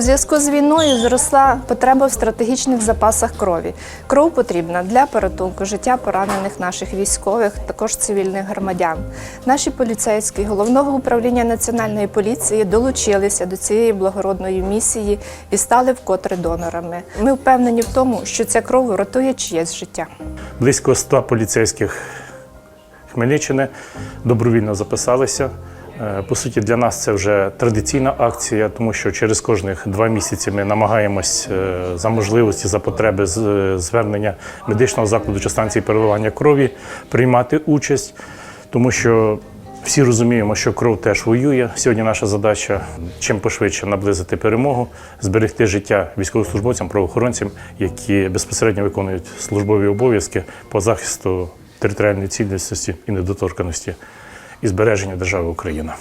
зв'язку з війною зросла потреба в стратегічних запасах крові. Кров потрібна для порятунку життя поранених наших військових, також цивільних громадян. Наші поліцейські головного управління національної поліції долучилися до цієї благородної місії і стали вкотре донорами. Ми впевнені в тому, що ця кров врятує чиєсь життя. Близько 100 поліцейських Хмельниччини добровільно записалися. Е, По суті, для нас це вже традиційна акція, тому що через кожних два місяці ми намагаємось е, за можливості, за потреби е, звернення медичного закладу чи станції переливання крові приймати участь, тому що всі розуміємо, що кров теж воює. Сьогодні наша задача чим пошвидше наблизити перемогу, зберегти життя військовослужбовцям, правоохоронцям, які безпосередньо виконують службові обов'язки по захисту територіальної цілісності і недоторканості і збереження держави Україна.